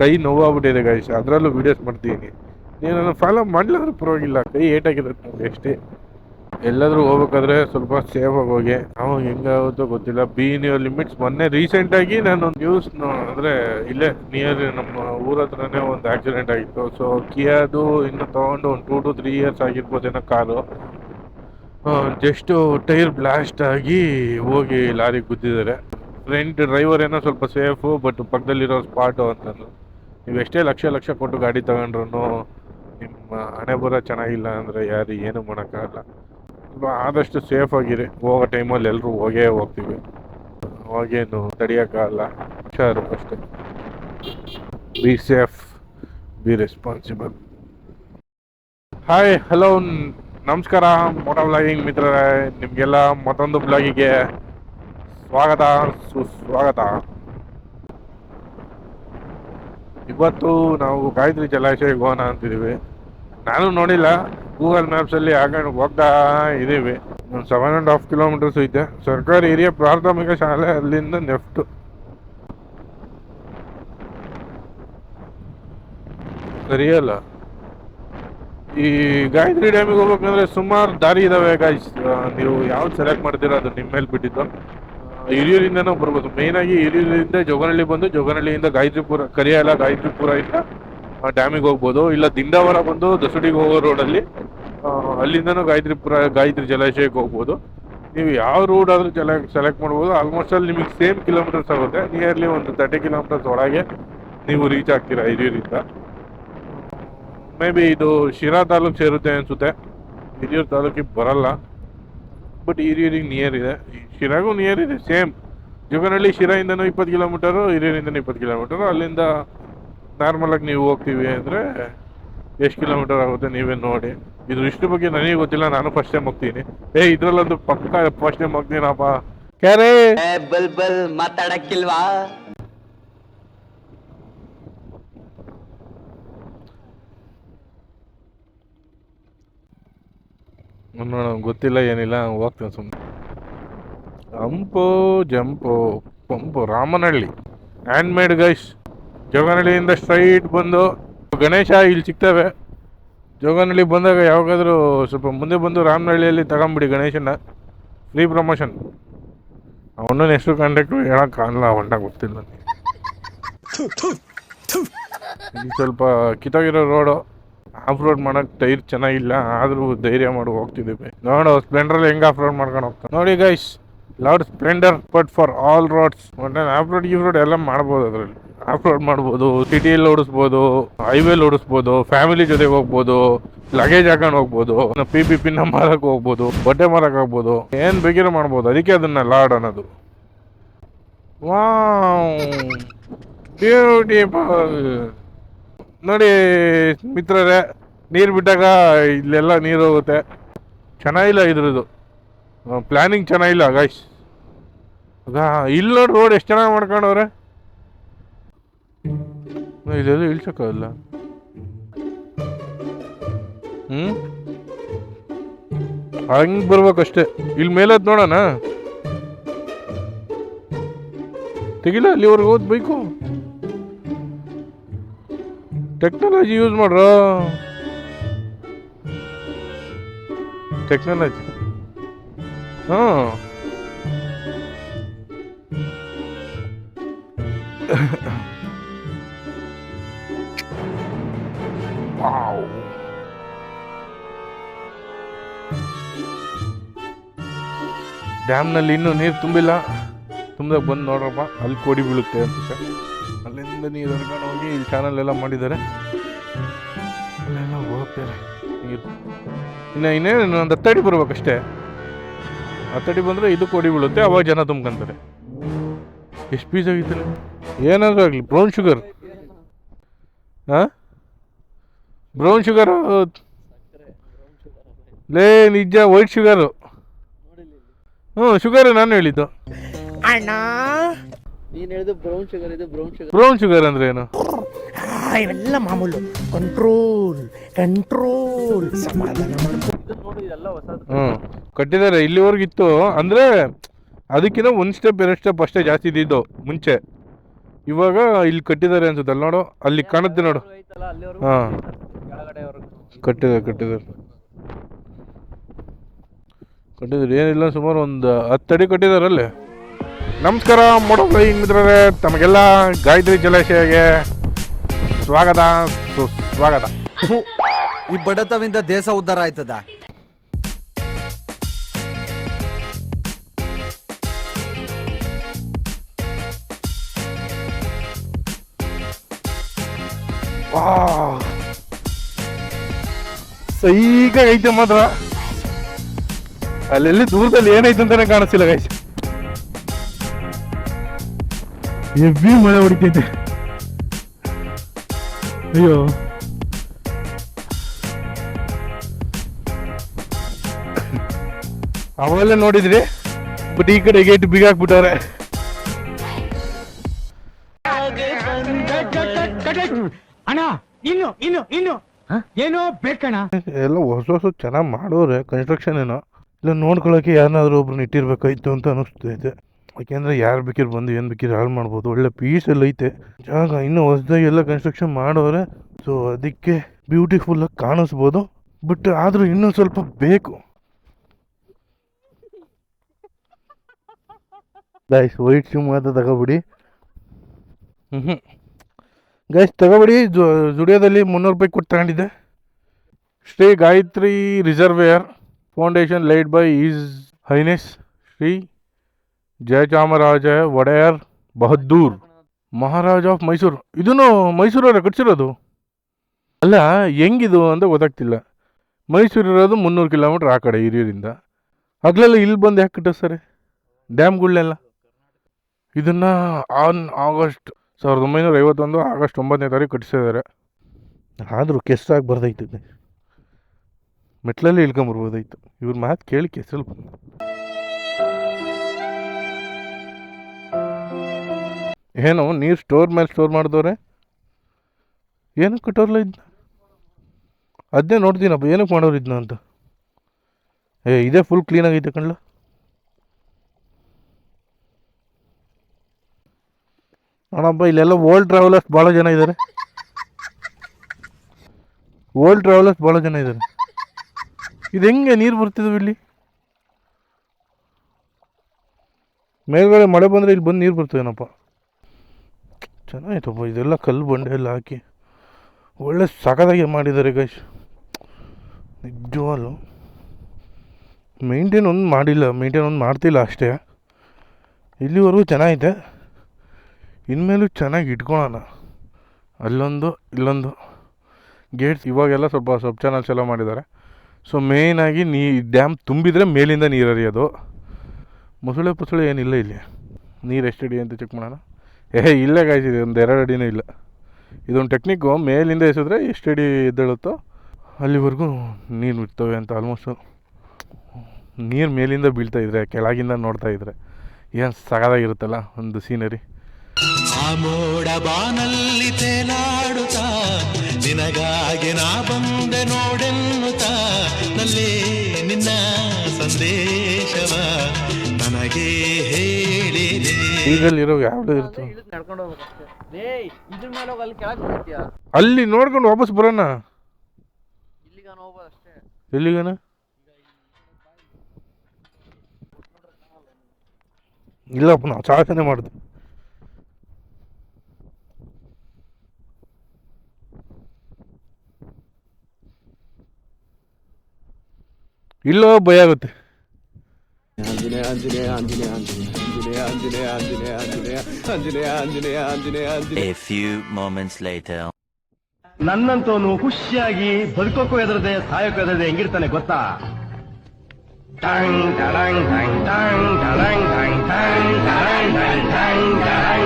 ಕೈ ನೋವಾಗ್ಬಿಟ್ಟಿದೆ ಗೈಸ್ ಅದರಲ್ಲೂ ವೀಡಿಯೋಸ್ ಮಾಡ್ತೀನಿ. ನನ್ನ ಫಾಲೋ ಮಾಡಲಿದ್ರೆ ಪರವಾಗಿಲ್ಲ. ಕೈ ಏಟಾಗಿರುತ್ತೆ ನನಗೆ ಅಷ್ಟೇ. ಎಲ್ಲಾದರೂ ಹೋಗ್ಬೇಕಾದ್ರೆ ಸ್ವಲ್ಪ ಸೇಫ್ ಆಗಿ ಹೋಗಿ. ಅವಾಗ ಹೆಂಗಾಗುತ್ತೋ ಗೊತ್ತಿಲ್ಲ. ಬಿ ನಿಯರ್ ಲಿಮಿಟ್ಸ್ ಮೊನ್ನೆ ರೀಸೆಂಟ್ ಆಗಿ ನಾನು ನ್ಯೂಸ್ ಅಂದರೆ ಇಲ್ಲೇ ನಿಯರ್ ನಮ್ಮ ಊರ ಹತ್ರನೇ ಒಂದು ಆಕ್ಸಿಡೆಂಟ್ ಆಗಿತ್ತು. ಸೊ ಕಿಯಾದು ಇನ್ನು ತಗೊಂಡು ಒಂದು ಟೂ ಟು ತ್ರೀ ಇಯರ್ಸ್ ಆಗಿರ್ಬೋದೇನೋ ಕಾರು. ಜಸ್ಟು ಟೈರ್ ಬ್ಲಾಸ್ಟ್ ಆಗಿ ಹೋಗಿ ಲಾರಿಗೆ ಗುದ್ದಿದ್ದಾರೆ. ಫ್ರಂಟ್ ಡ್ರೈವರ್ ಏನೋ ಸ್ವಲ್ಪ ಸೇಫು ಬಟ್ ಪಕ್ಕದಲ್ಲಿರೋ ಸ್ಪಾಟು ಅಂತಂದ್ರು. ನೀವು ಎಷ್ಟೇ ಲಕ್ಷ ಲಕ್ಷ ಕೊಟ್ಟು ಗಾಡಿ ತಗೊಂಡ್ರು ನಿಮ್ಮ ಹಣೆ ಬರ ಚೆನ್ನಾಗಿಲ್ಲ ಅಂದರೆ ಯಾರು ಏನು ಮಾಡೋಕ್ಕಾಗಲ್ಲ. ಆದಷ್ಟು ಸೇಫ್ ಆಗಿರಿ. ಹೋಗೋ ಟೈಮಲ್ಲಿ ಎಲ್ಲರೂ ಹೋಗೇ ಹೋಗ್ತೀವಿ. ಅವಾಗೇನು ತಡಿಯೋಕ್ಕಾಗಲ್ಲ. ಹುಷಾರು ಅಷ್ಟೇ. Be safe be responsible hi hello ನಮಸ್ಕಾರ ಮೋಟೋ ಬ್ಲಾಗಿಂಗ್ ಮಿತ್ರರೇ. ನಿಮಗೆಲ್ಲ ಮತ್ತೊಂದು ಬ್ಲಾಗಿಗೆ ಸ್ವಾಗತ, ಸುಸ್ವಾಗತ. ಇವತ್ತು ನಾವು ಗಾಯತ್ರಿ ಜಲಾಶಯ ಹೋಗೋಣ ಅಂತಿದ್ದೀವಿ. ನಾನು ನೋಡಿಲ್ಲ ಗೂಗಲ್ ಮ್ಯಾಪ್ಸಲ್ಲಿ ಹಾಕೊಂಡು ಹೋಗ್ತಾ ಇದ್ದೀವಿ ಒಂದು ಸೆವೆನ್ ಆ್ಯಂಡ್ ಹಾಫ್ ಕಿಲೋಮೀಟರ್ಸ್ ಐತೆ. ಸರ್ಕಾರಿ ಹಿರಿಯ ಪ್ರಾಥಮಿಕ ಶಾಲೆ ಅಲ್ಲಿಂದ ನೆಫ್ಟ್ ಸರಿಯಲ್ಲ ಈ ಗಾಯತ್ರಿ ಡ್ಯಾಮಿಗೆ ಹೋಗ್ಬೇಕಂದ್ರೆ ಸುಮಾರು ದಾರಿ ಇದಾವೆ ಗಾಯ್ಸ್ ನೀವು ಯಾವ್ದು ಸೆಲೆಕ್ಟ್ ಮಾಡ್ತೀರಾ ಅದು ನಿಮ್ಮ ಮೇಲೆ ಬಿಟ್ಟಿದ್ದು. ಆ, ಹಿರಿಯೂರಿಂದನೂ ಬರ್ಬೋದು. ಆಗಿ ಹಿರಿಯೂರಿಂದ ಜೋಗನಹಳ್ಳಿ ಬಂದು ಜೋಗನಹಳ್ಳಿಯಿಂದ ಗಾಯತ್ರಿಪುರ ಕರಿಯಾಲ ಗಾಯತ್ರಿಪುರ ಇಂದ ಡ್ಯಾಮಿಗೆ ಹೋಗ್ಬೋದು. ಇಲ್ಲ ದಿಂಡಾವರ ಬಂದು ದಸಡಿಗೆ ಹೋಗೋ ರೋಡಲ್ಲಿ ಅಲ್ಲಿಂದನೂ ಗಾಯತ್ರಿಪುರ ಗಾಯತ್ರಿ ಜಲಾಶಯಕ್ಕೆ ಹೋಗ್ಬೋದು. ನೀವು ಯಾವ ರೋಡ್ ಆದ್ರೂ ಸೆಲೆಕ್ಟ್ ಸೆಲೆಕ್ಟ್ ಮಾಡ್ಬೋದು. ಆಲ್ಮೋಸ್ಟ್ ಅಲ್ಲಿ ನಿಮಗೆ ಸೇಮ್ ಕಿಲೋಮೀಟರ್ಸ್ ಆಗುತ್ತೆ. ನಿಯರ್ಲಿ ಒಂದು ತರ್ಟಿ ಕಿಲೋಮೀಟರ್ಸ್ ಒಳಗೆ ನೀವು ರೀಚ್ ಆಗ್ತೀರಾ ಹಿರಿಯೂರಿಂದ. ಮೇ ಬಿ ಇದು ಶಿರಾ ತಾಲೂಕು ಸೇರುತ್ತೆ ಅನಿಸುತ್ತೆ. ಹಿರಿಯೂರು ತಾಲೂಕಿಗೆ ಬರಲ್ಲ. ಬಟ್ ಹಿರಿಯೂರಿಗೆ ನಿಯರ್ ಇದೆ. ಶಿರಾಗೂ ನಿಯರ್ ಇದೆ ಸೇಮ್ ಜೋಗನಹಳ್ಳಿ ಶಿರಾಯಿಂದನೂ ಇಪ್ಪತ್ತು ಕಿಲೋಮೀಟರು ಹಿರಿಯೂರಿಂದನೂ ಇಪ್ಪತ್ತು ಕಿಲೋಮೀಟರು. ಅಲ್ಲಿಂದ ನಾರ್ಮಲಾಗಿ ನೀವು ಹೋಗ್ತೀವಿ ಅಂದರೆ ಎಷ್ಟು ಕಿಲೋಮೀಟರ್ ಆಗುತ್ತೆ ನೀವೇ ನೋಡಿ. ಇದು ಇಷ್ಟು ಬಗ್ಗೆ ನನಗೆ ಗೊತ್ತಿಲ್ಲ, ನಾನು ಫಸ್ಟ್ ಟೈಮ್ ಹೋಗ್ತೀನಿ. ಏ, ಇದ್ರಲ್ಲೊಂದು ಪಕ್ಕ ಫಸ್ಟ್ ಟೈಮ್ ಹೋಗ್ತೀನಪ್ಪ. ಕ್ಯಾರೇ ಬಲ್ ಬಲ್ ಮಾತಾಡಕ್ಕಿಲ್ವಾ? ನೋಡೋಣ ಗೊತ್ತಿಲ್ಲ ಏನಿಲ್ಲ ಹೋಗ್ತೀನಿ ಸುಮ್ಮನೆ hump jump pump Ramanahalli. Hand made guys ಜೋಗನಹಳ್ಳಿಯಿಂದ straight ಬಂದು ಗಣೇಶ ಇಲ್ಲಿ ಸಿಗ್ತವೆ. ಜೋಗನಹಳ್ಳಿ ಬಂದಾಗ ಯಾವಾಗಾದರೂ ಸ್ವಲ್ಪ ಮುಂದೆ ಬಂದು ರಾಮನಹಳ್ಳಿಯಲ್ಲಿ ತಗೊಂಬಿಡಿ ಗಣೇಶನ ಫ್ರೀ ಪ್ರಮೋಷನ್ ಅವನು ಎಸ್ಟ್ರು ಕಾಂಟ್ಯಾಕ್ಟು ಹೇಳೋಕ್ಕಾಗಲ್ಲ ಹೊಂಟ ಗೊತ್ತಿಲ್ಲ. ನನಗೆ ಸ್ವಲ್ಪ ಕಿತ್ತೋಗಿರೋ ರೋಡು ಆಫ್ ರೋಡ್ ಮಾಡಕ್ ಟೈರ್ ಚೆನ್ನಾಗಿಲ್ಲ, ಆದ್ರೂ ಧೈರ್ಯ ಮಾಡಿ ಹೋಗ್ತಿದ್ದೀವಿ ನೋಡು ಸ್ಪ್ಲೆಂಡರ್ ಹೆಂಗ್ ಆಫ್ ರೋಡ್ ಮಾಡ್ಕೊಂಡು ಹೋಗ್ತಾರೆ ನೋಡಿ guys loud Splendor but for all roads off road ಈ ರೋಡ್ ಎಲ್ಲ ಮಾಡ್ಬೋದು ಅದರಲ್ಲಿ. ಆಫ್ ರೋಡ್ ಮಾಡ್ಬೋದು ಸಿಟಿಯಲ್ಲಿ ಓಡಿಸ್ಬೋದು ಹೈವೇಲಿ ಓಡಿಸ್ಬೋದು ಫ್ಯಾಮಿಲಿ ಜೊತೆಗೆ ಹೋಗ್ಬೋದು ಲಗೇಜ್ ಹಾಕೊಂಡು ಹೋಗ್ಬೋದು ಪಿ ಪಿ ಪಿನ್ನ ಮಾರಕ್ ಹೋಗ್ಬೋದು, ಬಟ್ಟೆ ಮಾರಕ್ ಹೋಗ್ಬೋದು, ಏನ್ ಬೇಕಿರೋ ಮಾಡ್ಬೋದು. ಅದಕ್ಕೆ ಅದನ್ನ ಲಾರ್ಡ್ ಅನ್ನೋದು. ವಾವ್ ಬ್ಯೂಟಿಫುಲ್ ನೋಡಿ ಮಿತ್ರರೇ, ನೀರು ಬಿಟ್ಟಾಗ ಇಲ್ಲೆಲ್ಲ ನೀರು ಹೋಗುತ್ತೆ. ಚೆನ್ನಾಗಿಲ್ಲ ಇದ್ರದ್ದು. ಪ್ಲ್ಯಾನಿಂಗ್ ಚೆನ್ನಾಗಿಲ್ಲ ಗಾಯ್ಸ್ ಅದಾ ಇಲ್ಲಿ ನೋಡಿ ರೋಡ್ ಎಷ್ಟು ಚೆನ್ನಾಗಿ ಮಾಡ್ಕೊಂಡವ್ರೆ? ಇದೆಲ್ಲ ಇಳ್ಸೋಕ್ಕಾಗಲ್ಲ ಹ್ಞೂ ಹಂಗೆ ಬರ್ಬೇಕಷ್ಟೇ ಇಲ್ಲಿ ಮೇಲೆ ನೋಡೋಣ. ತೆಗಿಲ್ಲ ಅಲ್ಲಿವರೆಗೆ ಹೋದ್ ಬೈಕು? ಟೆಕ್ನಾಲಜಿ ಯೂಸ್ ಮಾಡ್ರ? ಟೆಕ್ನಾಲಜಿ ಹಾಂ. ಡ್ಯಾಮ್ನಲ್ಲಿ ಇನ್ನೂ ನೀರು ತುಂಬಿಲ್ಲ. ತುಂಬಿದಾಗ ಬಂದು ನೋಡ್ರಪ್ಪ, ಅಲ್ಲಿ ಕೋಡಿ ಬೀಳುತ್ತೆ ಅಂತ ಅಲ್ಲಿಂದ ನೀರು ಹರ್ಕೊಂಡು ಹೋಗಿ ಇಲ್ಲಿ ಚಾನಲ್ ಎಲ್ಲ ಮಾಡಿದ್ದಾರೆ. ಅಲ್ಲೆಲ್ಲ ಹೋಗ್ತಾರೆ ನೀರು ಇನ್ನು ಇನ್ನೇನು ಒಂದು ಹತ್ತಡಿ ಬರ್ಬೇಕಷ್ಟೇ. ಹತ್ತಡಿ ಬಂದರೆ ಇದು ಕೊಡಿ ಬೀಳುತ್ತೆ, ಅವಾಗ ಜನ ತುಂಬ್ಕೊಂತಾರೆ. ಎಷ್ಟು ಪೀಸ್ ಆಗಿತ್ತಲ್ಲ ಏನಾದರೂ ಆಗಲಿ ಬ್ರೌನ್ ಶುಗರ್ ಹಾಂ ಬ್ರೌನ್ ಶುಗರು ಲೇ, ನಿಜ ವೈಟ್ ಶುಗರು ಹ್ಞೂ ಶುಗರ್ ನಾನು ಹೇಳಿದ್ದು. ನೀನ್ ಬ್ರೌನ್ ಶುಗರ್ ಇದು ಬ್ರೌನ್ ಶುಗರ್ ಬ್ರೌನ್ ಶುಗರ್ ಅಂದ್ರೆ ಏನು? ಇವೆಲ್ಲ ಮಾಮೂಲು. ಕಂಟ್ರೋಲ್ ಕಂಟ್ರೋಲ್ ಸಮಾಧಾನ ಮಾಡ್ಕೊ ನೋಡಿ ಇತ್ತು ಹೊಸದು. ಕಟ್ಟಿದ್ದಾರೆ ಅಂದರೆ ಅದಕ್ಕಿಂತ ಒಂದು ಸ್ಟೆಪ್ ಎರಡು ಸ್ಟೆಪ್ ಅಷ್ಟೇ ಜಾಸ್ತಿ ಇದ್ದಿದ್ದು ಮುಂಚೆ. ಇವಾಗ ಇಲ್ಲಿ ಕಟ್ಟಿದ್ದಾರೆ ಅನ್ಸುತ್ತೆ ಅಲ್ಲಿ ನೋಡು ಅಲ್ಲಿ ಕಾಣುತ್ತೆ ನೋಡು. ಹಾ. ಕಟ್ಟಿದಾರೆ ಕಟ್ಟಿದ್ದಾರೆ ಕಟ್ಟಿದ್ದಾರೆ. ಕಟ್ಟಿದ್ರು ಏನಿಲ್ಲ ಸುಮಾರು ಒಂದು ಹತ್ತು ಅಡಿ ಕಟ್ಟಿದಾರಲ್ಲೇ ನಮಸ್ಕಾರ ಮೊಡಗೈ ಮಿತ್ರರೇ ತಮಗೆಲ್ಲ ಗಾಯತ್ರಿ ಜಲಾಶಯಗೆ ಸ್ವಾಗತ ಸುಸ್ವಾಗತ. ಈ ಬಡತವಿಂದ ದೇಶ ಉದ್ಧಾರ ಆಯ್ತದ? ಈಗ ಐತೆ ಮಾತ್ರ. ಅಲ್ಲೆಲ್ಲಿ ದೂರದಲ್ಲಿ ಏನೈತೆ ಅಂತಾನೆ ಕಾಣಿಸ್ತಿಲ್ಲ ಗೈಸ್. ಎವ್ವಿ ಮಳೆ ಹೊಡಿತೈತೆ. ಅಯ್ಯೋ. ಅವೆಲ್ಲ ನೋಡಿದ್ರಿ ಬಟ್ ಈ ಕಡೆ ಗೇಟ್ ಬಿಗ ಹಾಕ್ಬಿಟ್ಟವ್ರೆ ಅಣ್ಣ ಇನ್ನು ಇನ್ನು ಇನ್ನು. ಏನೋ ಬೇಕಣ್ಣ. ಎಲ್ಲ ಹೊಸ ಹೊಸ ಚೆನ್ನಾಗಿ ಮಾಡೋರೆ ಕನ್ಸ್ಟ್ರಕ್ಷನ್ ಏನೋ. ಇಲ್ಲ ನೋಡ್ಕೊಳಕ್ಕೆ ಯಾರನ್ನಾದ್ರೂ ಒಬ್ರನ್ನ ಇಟ್ಟಿರ್ಬೇಕಾಯ್ತು ಅಂತ ಅನಿಸ್ತೈತೆ ಯಾಕೆಂದ್ರೆ ಯಾರು ಬೇಕಿರ್ ಬಂದು ಏನು ಬೇಕಿರ್ ಹಾಳು ಮಾಡ್ಬೋದು. ಒಳ್ಳೆ ಪೀಸ್ ಎಲ್ಲ ಐತೆ. ಜಾಗ ಇನ್ನೂ ಹೊಸದಾಗಿ ಎಲ್ಲ ಕನ್ಸ್ಟ್ರಕ್ಷನ್ ಮಾಡೋರೆ. ಸೊ ಅದಕ್ಕೆ ಬ್ಯೂಟಿಫುಲ್ಲಾಗಿ ಕಾಣಿಸ್ಬೋದು. ಬಟ್ ಆದರೂ ಇನ್ನೂ ಸ್ವಲ್ಪ ಬೇಕು. ಗೈಸ್ ವೈಟ್ ಶೂ ಮಾತ್ರ ತಗೋಬಿಡಿ. ಹ್ಞೂ ಗೈಸ್ ತಗೋಬಿಡಿ. ಜುಡಿಯೋದಲ್ಲಿ ಮುನ್ನೂರು ರೂಪಾಯಿ ಕೊಟ್ಟು ತಗೊಂಡಿದ್ದೆ. Shri Gayatri reservoir foundation, laid by his highness Shri Jayachamaraja Wodeyar, Bahadur, Maharaja of Mysore. ಇದನ್ನು ಮೈಸೂರವರೇ ಕಟ್ಸಿರೋದು? ಅಲ್ಲ, ಹೆಂಗಿದು ಅಂತ ಗೊತ್ತಾಗ್ತಿಲ್ಲ. ಮೈಸೂರು ಇರೋದು ಮುನ್ನೂರು ಕಿಲೋಮೀಟ್ರ್ ಆ ಕಡೆ ಹಿರಿಯರಿಂದ. ಹಗಲೆಲ್ಲ ಇಲ್ಲಿ ಬಂದು ಯಾಕೆ ಕಟ್ಟಿಸ್ತಾರೆ ಡ್ಯಾಮ್ಗಳನ್ನೆಲ್ಲ ಇದನ್ನು ಆನ್ ಆಗಸ್ಟ್ ಸಾವಿರದ ಒಂಬೈನೂರ ಐವತ್ತೊಂದು ಆಗಸ್ಟ್ ಒಂಬತ್ತನೇ ತಾರೀಕು ಕಟ್ಟಿಸಿದ್ದಾರೆ. ಆದರೂ ಕೆಸ್ಟಾಗಿ ಬರ್ದೈತೆ. ಮೆಟ್ಲಲ್ಲಿ ಇಳ್ಕೊಂಬರ್ಬೋದಾಯ್ತು. ಇವ್ರ ಮಾತು ಕೇಳಿ ಕೆಸರಲ್ಲಿ ಏನು, ನೀರು ಸ್ಟೋರ್ ಮೇಲೆ ಸ್ಟೋರ್ ಮಾಡಿದವ್ರೆ? ಏನಕ್ಕೆ ಕಟ್ಟೋರ್ಲ ಇದನ್ನ ಅದನ್ನೇ ನೋಡ್ತೀನಪ್ಪ ಏನಕ್ಕೆ ಮಾಡೋರು ಇದನ್ನ ಅಂತ? ಏ, ಇದೇ ಫುಲ್ ಕ್ಲೀನಾಗೈತೆ ಕಣ್ಲ. ನೋಡಪ್ಪ ಇಲ್ಲೆಲ್ಲ ಓಲ್ಡ್ ಟ್ರಾವೆಲರ್ಸ್ ಭಾಳ ಜನ ಇದ್ದಾರೆ ಓಲ್ಡ್ ಟ್ರಾವೆಲರ್ಸ್ ಭಾಳ ಜನ ಇದ್ದಾರೆ ಇದು ಹೆಂಗೆ ನೀರು ಬರ್ತಿದ್ವು ಇಲ್ಲಿ? ಮೇಲ್ಗಡೆ ಮಳೆ ಬಂದರೆ ಇಲ್ಲಿ ಬಂದು ನೀರು ಬರ್ತದೇನಪ್ಪ? ಚೆನ್ನಾಗಿತ್ತಪ್ಪ ಇದೆಲ್ಲ ಕಲ್ಲು ಬಂಡೆ ಎಲ್ಲ ಹಾಕಿ. ಒಳ್ಳೆ ಸಖದಾಗೆ ಮಾಡಿದ್ದಾರೆ ಗೈಶ್ ನಿಜವಾಲು ಮೇಂಟೈನ್ ಒಂದು ಮಾಡಿಲ್ಲ ಮೇಂಟೈನ್ ಒಂದು ಮಾಡ್ತಿಲ್ಲ ಅಷ್ಟೇ. ಇಲ್ಲಿವರೆಗೂ ಚೆನ್ನಾಗಿದೆ. ಇನ್ಮೇಲೂ ಚೆನ್ನಾಗಿ ಇಟ್ಕೊಳ್ಳೋಣ. ಅಲ್ಲೊಂದು, ಇಲ್ಲೊಂದು. ಗೇಟ್ಸ್ ಇವಾಗೆಲ್ಲ ಸ್ವಲ್ಪ ಸಬ್ ಚಾನಲ್ಸ್ ಎಲ್ಲ ಮಾಡಿದ್ದಾರೆ. ಸೊ ಮೇಯ್ನಾಗಿ ನೀ ಡ್ಯಾಮ್ ತುಂಬಿದರೆ ಮೇಲಿಂದ ನೀರು ಹರಿಯೋದು. ಮೊಸಳೆ ಪುಸಳೆ ಏನಿಲ್ಲ ಇಲ್ಲಿ. ನೀರು ಎಷ್ಟು ಅಂತ ಚೆಕ್ ಮಾಡೋಣ. ಏ, ಇಲ್ಲೇ ಕಾಯ್ತಿದೆ ಒಂದು ಎರಡು ಅಡಿನೂ ಇಲ್ಲ. ಇದೊಂದು ಟೆಕ್ನಿಕ್ಕು ಮೇಲಿಂದ ಎಸಿದ್ರೆ ಎಷ್ಟು ಅಡಿ ಎದ್ದೇಳುತ್ತೋ, ಅಲ್ಲಿವರೆಗೂ ನೀರು ಬಿಡ್ತವೆ ಅಂತ ಆಲ್ಮೋಸ್ಟು ನೀರು ಮೇಲಿಂದ ಬೀಳ್ತಾ ಇದ್ರೆ, ಕೆಳಗಿಂದ ನೋಡ್ತಾ ಇದ್ರೆ, ಏನು ಸಗದಾಗಿರುತ್ತಲ್ಲ ಒಂದು ಸೀನರಿ ಆ ಮೋಡ ಬಾನಲ್ಲಿ ತೇಲಾಡುತ್ತಾ, ನಿನಗಾಗಿ ನಾ ಬಂದೆ ನೋಡೆನ್ನುತ್ತಾ, ನಲ್ಲೇ ನಿನ್ನ ಸಂದೇಶವ. ನನಗೆ ಇರೋ ಯಾವ್ದು ಇರ್ತವೆ. ಇದಕ್ಕೆ ನಡ್ಕೊಂಡು ಹೋಗ್ಬೇಕಷ್ಟೇ. ಏಯ್ ಇದ್ರ ಮೇಲೆ ಹೋಗಿ ಅಲ್ಲಿ ಕೆಳಗೆ ಹೋಗ್ತೀಯಾ? ಅಲ್ಲಿ ನೋಡ್ಕೊಂಡು ವಾಪಸ್ ಬರೋಣ. ಇಲ್ಲಿಗ ಹೋಗ್ಬೋದು ಅಷ್ಟೇ ಎಲ್ಲಿಗನ? ಇಲ್ಲಪ್ಪ ನಾವು ಮಾಡಿದ್ವಿ ಇಲ್ಲೋ ಭಯ ಆಗುತ್ತೆ. A few moments later. ನನ್ನಂತವನು ಖುಷಿಯಾಗಿ ಬದುಕೋಕ್ಕೂ ಎದರದೆ ಸಾಯೋಕ್ಕೂ ಎದರದೆ ಹೆಂಗಿರ್ತಾನೆ ಗೊತ್ತಾ ಟಂಗ್ ಟಡಂಗ್ ಟಂಗ್ ಟಂಗ್ ಟಂಗ್ ಟಂಗ್ ಟಂಗ್ ಟಂಗ್